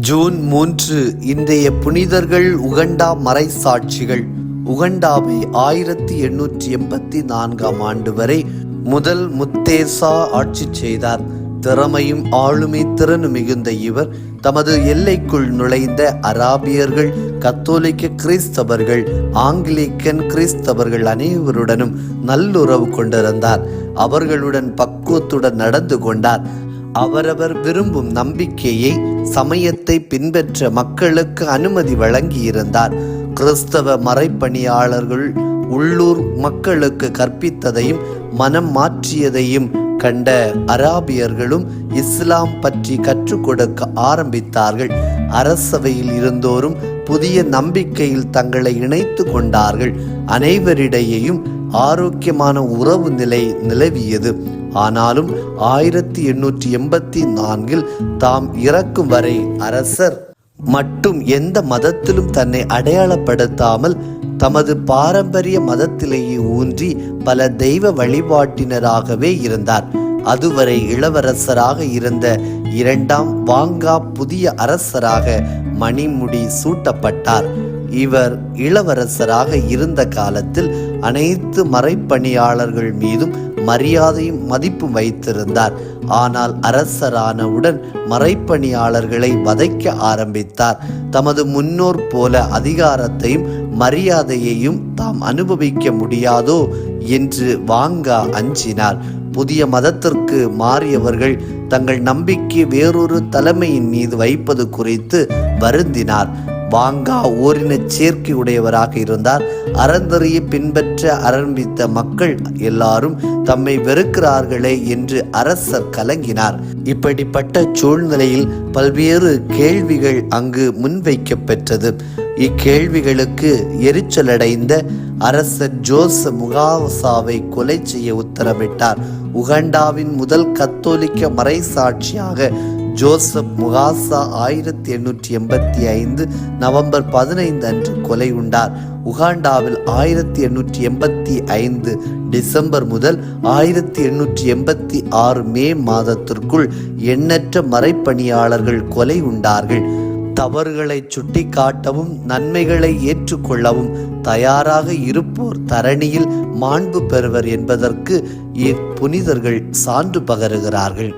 June மூன்று இன்றைய புனிதர்கள் உகண்டா மறைசாட்சிகள். உகண்டாவை ஆயிரத்தி எண்ணூற்றி எண்பத்தி நான்காம் ஆண்டு வரை முதல் முத்தேசா ஆட்சி செய்தார். திறமையும் ஆளுமை திறனு மிகுந்த இவர் தமது எல்லைக்குள் நுழைந்த அராபியர்கள் கத்தோலிக்க கிறிஸ்தவர்கள் ஆங்கிலிக்கன் கிறிஸ்தவர்கள் அனைவருடனும் நல்லுறவு கொண்டிருந்தார். அவர்களுடன் பக்குவத்துடன் நடந்து கொண்டார். அவரவர் விரும்பும் நம்பிக்கையை சமயத்தை பின்பற்ற மக்களுக்கு அனுமதி வழங்கியிருந்தார். கிறிஸ்தவ மறைப்பணியாளர்கள் உள்ளூர் மக்களுக்கு கற்பித்ததையும் மனம் மாற்றியதையும் கண்ட அராபியர்களும் இஸ்லாம் பற்றி கற்றுக் கொடுக்க ஆரம்பித்தார்கள். அரசவையில் இருந்தோரும் புதிய நம்பிக்கையில் தங்களை இணைத்து கொண்டார்கள். அனைவரிடையேயும் ஆரோக்கியமான உறவு நிலை நிலவியது. ஆனாலும் ஆயிரத்தி எண்ணூற்றி எண்பத்தி நான்கில் தாம் இறக்கும் வரை அரசர் மட்டும் எந்த மதத்திலும் தன்னை அடையாளப்படுத்தாமல் தமது பாரம்பரிய மதத்திலேயே ஊன்றி பல தெய்வ வழிபாட்டினராகவே இருந்தார். அதுவரை இளவரசராக இருந்த இரண்டாம் வாங்கா புதிய அரசராக மணிமுடி சூட்டப்பட்டார். இவர் இளவரசராக இருந்த காலத்தில் அனைத்து மறைப்பணியாளர்கள் மீதும் மரியாதையும் மதிப்பும் வைத்திருந்தார். ஆனால் அரசரானவுடன் மறைப்பணியாளர்களை வதைக்க ஆரம்பித்தார். தமது முன்னோர் போல அதிகாரத்தையும் மரியாதையையும் தாம் அனுபவிக்க முடியாதோ என்று வாங்கா அஞ்சினார். புதிய மதத்திற்கு மாறியவர்கள் தங்கள் நம்பிக்கை வேறொரு தலைமையின் மீது வைப்பது குறித்து வருந்தினார். வாங்கா ஓரின சேர்க்கை உடையவராக இருந்தார். அறந்தறியை பின்பற்ற ஆரம்பித்த மக்கள் எல்லாரும் தம்மை வெறுக்கிறார்களே என்று அரசர் கலங்கினார். இப்படிப்பட்ட சூழ்நிலையில் பல்வேறு கேள்விகள் அங்கு முன்வைக்கப்பெற்றது இக்கேள்விகளுக்கு எரிச்சலடைந்த அரசர் ஜோஸ் முகாவசாவை கொலை செய்ய உத்தரவிட்டார். உகண்டாவின் முதல் கத்தோலிக்க மறைசாட்சியாக ஜோசப் முகாசா ஆயிரத்தி எண்ணூற்றி எண்பத்தி ஐந்து நவம்பர் பதினைந்து அன்று கொலை உண்டார். உகாண்டாவில் ஆயிரத்தி எண்ணூற்றி எண்பத்தி ஐந்து டிசம்பர் முதல் ஆயிரத்தி எண்ணூற்றி எண்பத்தி ஆறு மே மாதத்திற்குள் எண்ணற்ற மறைப்பணியாளர்கள் கொலை உண்டார்கள். தவறுகளை சுட்டிக்காட்டவும் நன்மைகளை ஏற்றுக்கொள்ளவும் தயாராக இருப்போர் தரணியில் மாண்பு பெறுவர் என்பதற்கு இப்புனிதர்கள் சான்று பகருகிறார்கள்.